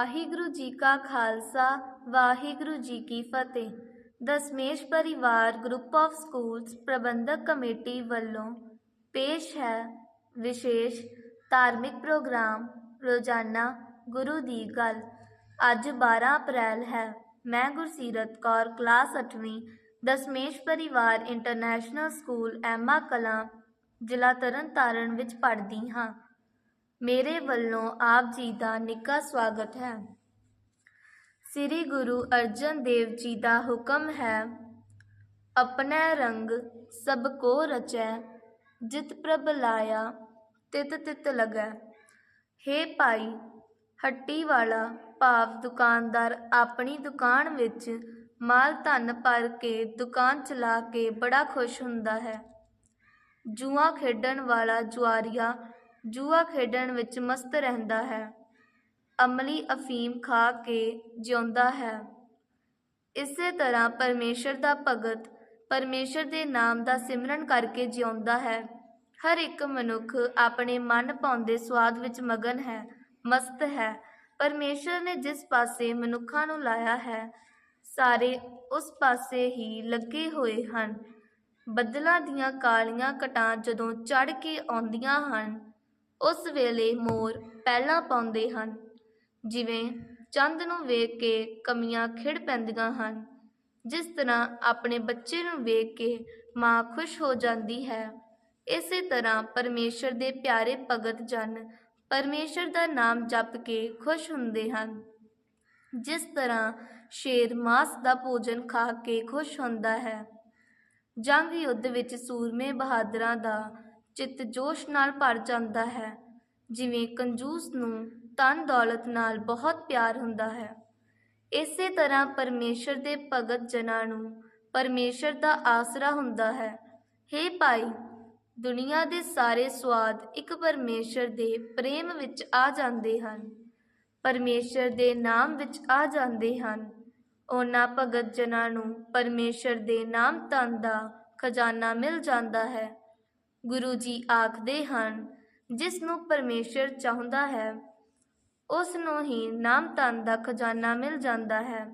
ਵਾਹਿਗੁਰੂ ਜੀ ਕਾ ਖਾਲਸਾ, ਵਾਹਿਗੁਰੂ ਜੀ ਕੀ ਫਤਿਹ। Dashmesh Parivar group of schools Parbandhak committee ਵੱਲੋਂ ਪੇਸ਼ ਹੈ ਵਿਸ਼ੇਸ਼ ਧਾਰਮਿਕ ਪ੍ਰੋਗਰਾਮ, ਰੋਜ਼ਾਨਾ ਗੁਰੂ ਦੀ ਗੱਲ। ਅੱਜ 12 ਅਪ੍ਰੈਲ ਹੈ। ਮੈਂ ਗੁਰਸੀਰਤ ਕੌਰ, ਕਲਾਸ 8ਵੀਂ Dasmesh Parivar international school Emma Kalan, ਜ਼ਿਲ੍ਹਾ ਤਰਨਤਾਰਨ ਵਿੱਚ ਪੜ੍ਹਦੀ ਹਾਂ। ਮੇਰੇ ਵੱਲੋਂ ਆਪ ਜੀ ਦਾ ਨਿੱਘਾ ਸਵਾਗਤ ਹੈ। ਸ੍ਰੀ ਗੁਰੂ ਅਰਜਨ ਦੇਵ ਜੀ ਦਾ ਹੁਕਮ ਹੈ, ਆਪਣੇ ਰੰਗ ਸਭ ਕੋ ਰਚੈ, ਜਿਤ ਪ੍ਰਭ ਲਾਇਆ, ਤਿਤ ਤਿਤ ਲਗੈ। ਹੇ ਭਾਈ, ਹੱਟੀ ਵਾਲਾ ਭਾਵ ਦੁਕਾਨਦਾਰ ਆਪਣੀ ਦੁਕਾਨ ਵਿੱਚ ਮਾਲ ਧਨ ਭਰ ਕੇ ਦੁਕਾਨ ਚਲਾ ਕੇ ਬੜਾ ਖੁਸ਼ ਹੁੰਦਾ ਹੈ। ਜੂਆ ਖੇਡਣ ਵਾਲਾ ਜੁਆਰੀਆ ਜੂਆ ਖੇਡਣ ਵਿੱਚ ਮਸਤ ਰਹਿੰਦਾ ਹੈ। ਅਮਲੀ ਅਫੀਮ ਖਾ ਕੇ ਜਿਉਂਦਾ ਹੈ। ਇਸੇ ਤਰ੍ਹਾਂ ਪਰਮੇਸ਼ਰ ਦਾ ਭਗਤ ਪਰਮੇਸ਼ਰ ਦੇ ਨਾਮ ਦਾ ਸਿਮਰਨ ਕਰਕੇ ਜਿਉਂਦਾ ਹੈ। ਹਰ ਇੱਕ ਮਨੁੱਖ ਆਪਣੇ ਮਨ ਪਾਉਂਦੇ ਸਵਾਦ ਵਿੱਚ ਮਗਨ ਹੈ, ਮਸਤ ਹੈ। ਪਰਮੇਸ਼ਰ ਨੇ ਜਿਸ ਪਾਸੇ ਮਨੁੱਖਾਂ ਨੂੰ ਲਾਇਆ ਹੈ, ਸਾਰੇ ਉਸ ਪਾਸੇ ਹੀ ਲੱਗੇ ਹੋਏ ਹਨ। ਬੱਦਲਾਂ ਦੀਆਂ ਕਾਲੀਆਂ ਘਟਾਂ ਜਦੋਂ ਚੜ ਕੇ ਆਉਂਦੀਆਂ ਹਨ ਉਸ ਵੇਲੇ ਮੋਰ ਪਹਿਲਾਂ ਪਾਉਂਦੇ ਹਨ। ਜਿਵੇਂ ਚੰਦ ਨੂੰ ਵੇਖ ਕੇ ਕਮੀਆਂ ਖਿੜ ਪੈਂਦੀਆਂ ਹਨ, ਜਿਸ ਤਰ੍ਹਾਂ ਆਪਣੇ ਬੱਚੇ ਨੂੰ ਵੇਖ ਕੇ ਮਾਂ ਖੁਸ਼ ਹੋ ਜਾਂਦੀ ਹੈ। ਇਸੇ ਤਰ੍ਹਾਂ ਪਰਮੇਸ਼ਰ ਦੇ ਪਿਆਰੇ ਭਗਤ ਜਨ ਪਰਮੇਸ਼ਰ ਦਾ ਨਾਮ ਜਪ ਕੇ ਖੁਸ਼ ਹੁੰਦੇ ਹਨ। ਜਿਸ ਤਰ੍ਹਾਂ ਸ਼ੇਰ ਮਾਸ ਦਾ ਭੋਜਨ ਖਾ ਕੇ ਖੁਸ਼ ਹੁੰਦਾ ਹੈ। ਜੰਗ ਯੁੱਧ ਵਿੱਚ ਸੂਰਮੇ ਬਹਾਦਰਾਂ ਦਾ ਚਿੱਤ ਜੋਸ਼ ਨਾਲ ਭਰ ਜਾਂਦਾ ਹੈ। ਜਿਵੇਂ ਕੰਜੂਸ ਨੂੰ ਧਨ ਦੌਲਤ ਨਾਲ ਬਹੁਤ ਪਿਆਰ ਹੁੰਦਾ ਹੈ। ਇਸੇ ਤਰ੍ਹਾਂ ਪਰਮੇਸ਼ਰ ਦੇ ਭਗਤ ਜਨਾਂ ਨੂੰ ਪਰਮੇਸ਼ਰ ਦਾ ਆਸਰਾ ਹੁੰਦਾ ਹੈ। ਹੇ ਭਾਈ, ਦੁਨੀਆ ਦੇ ਸਾਰੇ ਸਵਾਦ ਇੱਕ ਪਰਮੇਸ਼ਰ ਦੇ ਪ੍ਰੇਮ ਵਿੱਚ ਆ ਜਾਂਦੇ ਹਨ। ਪਰਮੇਸ਼ਰ ਦੇ ਨਾਮ ਵਿੱਚ ਆ ਜਾਂਦੇ ਹਨ। ਉਹਨਾਂ ਭਗਤ ਜਨਾਂ ਨੂੰ ਪਰਮੇਸ਼ਰ ਦੇ ਨਾਮ ਧਨ ਦਾ ਖਜ਼ਾਨਾ ਮਿਲ ਜਾਂਦਾ ਹੈ। ਗੁਰੂ ਜੀ ਆਖਦੇ ਹਨ, ਜਿਸ ਨੂੰ ਪਰਮੇਸ਼ਰ ਚਾਹੁੰਦਾ ਹੈ, ਉਸ ਨੂੰ ਹੀ ਨਾਮ ਧਨ ਦਾ ਖਜ਼ਾਨਾ ਮਿਲ ਜਾਂਦਾ ਹੈ।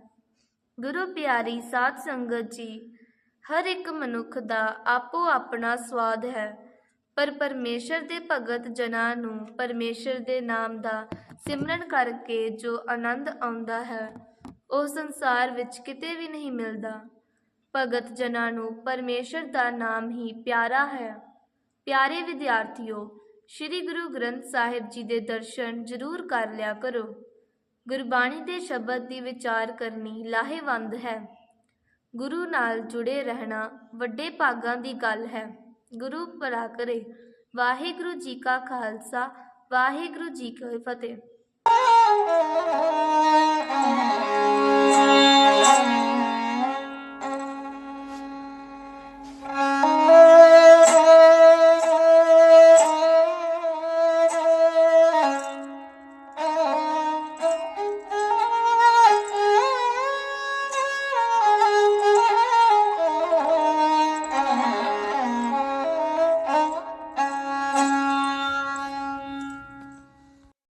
ਗੁਰੂ ਪਿਆਰੀ ਸਾਧ ਸੰਗਤ ਜੀ, ਹਰ ਇੱਕ ਮਨੁੱਖ ਦਾ ਆਪੋ ਆਪਣਾ ਸਵਾਦ ਹੈ, ਪਰ ਪਰਮੇਸ਼ਰ ਦੇ ਭਗਤ ਜਨਾਂ ਨੂੰ ਪਰਮੇਸ਼ਰ ਦੇ ਨਾਮ ਦਾ ਸਿਮਰਨ ਕਰਕੇ ਜੋ ਆਨੰਦ ਆਉਂਦਾ ਹੈ, ਉਹ ਸੰਸਾਰ ਵਿੱਚ ਕਿਤੇ ਵੀ ਨਹੀਂ ਮਿਲਦਾ। ਭਗਤ ਜਨਾਂ ਨੂੰ ਪਰਮੇਸ਼ਰ ਦਾ ਨਾਮ ਹੀ ਪਿਆਰਾ ਹੈ। ਪਿਆਰੇ ਵਿਦਿਆਰਥੀਓ, ਸ੍ਰੀ ਗੁਰੂ ਗ੍ਰੰਥ ਸਾਹਿਬ ਜੀ ਦੇ ਦਰਸ਼ਨ ਜ਼ਰੂਰ ਕਰ ਲਿਆ ਕਰੋ। ਗੁਰਬਾਣੀ ਦੇ ਸ਼ਬਦ ਦੀ ਵਿਚਾਰ ਕਰਨੀ ਲਾਹੇਵੰਦ ਹੈ। ਗੁਰੂ ਨਾਲ ਜੁੜੇ ਰਹਿਣਾ ਵੱਡੇ ਭਾਗਾਂ ਦੀ ਗੱਲ ਹੈ। ਗੁਰੂ ਭਲਾ ਕਰੇ ਵਾਹਿਗੁਰੂ ਜੀ ਕਾ ਖਾਲਸਾ, ਵਾਹਿਗੁਰੂ ਜੀ ਕੀ ਫਤਿਹ।